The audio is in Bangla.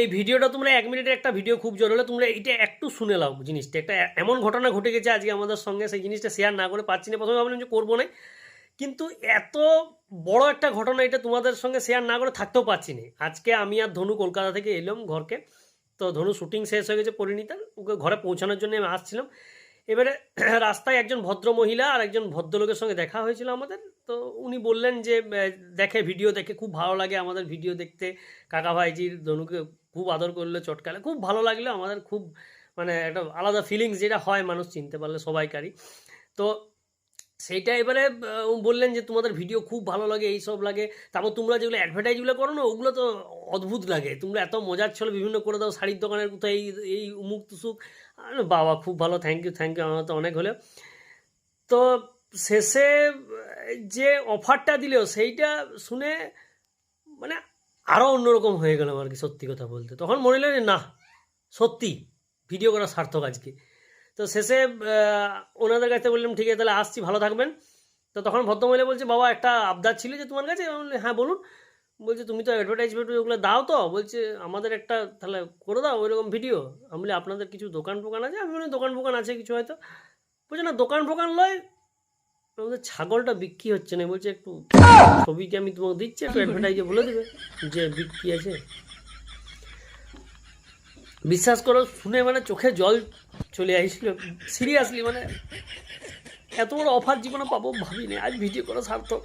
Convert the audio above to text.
এই ভিডিওটা তোমরা এক মিনিটের একটা ভিডিও খুব জোর হলে তোমরা এটা একটু শুনে নাও জিনিসটা। একটা এমন ঘটনা ঘটে গেছে আজকে আমাদের সঙ্গে, সেই জিনিসটা শেয়ার না করে পাচ্ছি না। প্রথমে ভাবলাম যে করব না। কিন্তু এত বড় একটা ঘটনা এটা তোমাদের সঙ্গে শেয়ার না করে থাকতেও পারছি না। আজকে আমি আর ধনু কলকাতা থেকে এলাম ঘরকে। তো ধনু শুটিং শেষ হয়ে গেছে পরিণীতার। ওকে ঘরে পৌঁছানোর জন্য আমি আসছিলাম। এবারে রাস্তায় একজন ভদ্র মহিলা আর একজন ভদ্রলোকের সঙ্গে দেখা হয়েছিল আমাদের। তো উনি বললেন যে দেখে ভিডিও দেখে খুব ভালো লাগে আমাদের ভিডিও দেখতে। কাকা ভাইজির ধনুকে খুব আদর করলে চটকালে। খুব ভালো লাগল আমাদের, খুব মানে একটা আলাদা ফিলিংস যেটা হয় মানুষ চিনতে পারলে সবাইকারই। তো সেইটা এবারে বললেন যে তোমাদের ভিডিও খুব ভালো লাগে এই সব লাগে। তারপর তোমরা যেগুলো অ্যাডভার্টাইজগুলো করো না, ওগুলো তো অদ্ভুত লাগে। তোমরা এত মজার ছলে বিভিন্ন করে দাও, শাড়ির দোকানের কোথায় এই এই উমুক তুসুক। বাবা, খুব ভালো থ্যাংক ইউ থ্যাংক ইউ আমার তো অনেক হলো। তো শেষে, যে অফারটা দিল, সেইটা শুনে মানে আরও অন্যরকম হয়ে গেলাম আর কি, সত্যি কথা বলতে। তখন মনে হলো না, সত্যি ভিডিও করা সার্থক আজকে। তো শেষে ওনাদের কাছে বললাম, ঠিক আছে, তাহলে আসছি, ভালো থাকবেন। তো তখন ভদ্রমহিলা বলছে, বাবা, একটা আবদার ছিল যে তোমার কাছে? হ্যাঁ বলুন। বলছে, তুমি তো অ্যাডভার্টাইজমেন্ট ওগুলো দাও তো। বলছে, আমাদের একটা, তাহলে করে দাও ওইরকম ভিডিও আমি বলি, আপনাদের কিছু দোকান ফোকান আছে? আমি বলি, দোকান ফোকান আছে কিছু হয়তো। বলছে, না, দোকান ফোকান লয় আমাদের ছাগলটা বিক্রি হচ্ছে না। বলছে, একটু ছবিটি আমি তোমাকে দিচ্ছি? একটু অ্যাডভার্টাইজে বলে দেবে যে বিক্রি আছে। বিশ্বাস করো, শুনে মানে চোখে জল চলে আসছিল সিরিয়াসলি মানে এত বড় অফার জীবনে পাবো ভাবিনি। আজ ভিডিও করা সার্থক।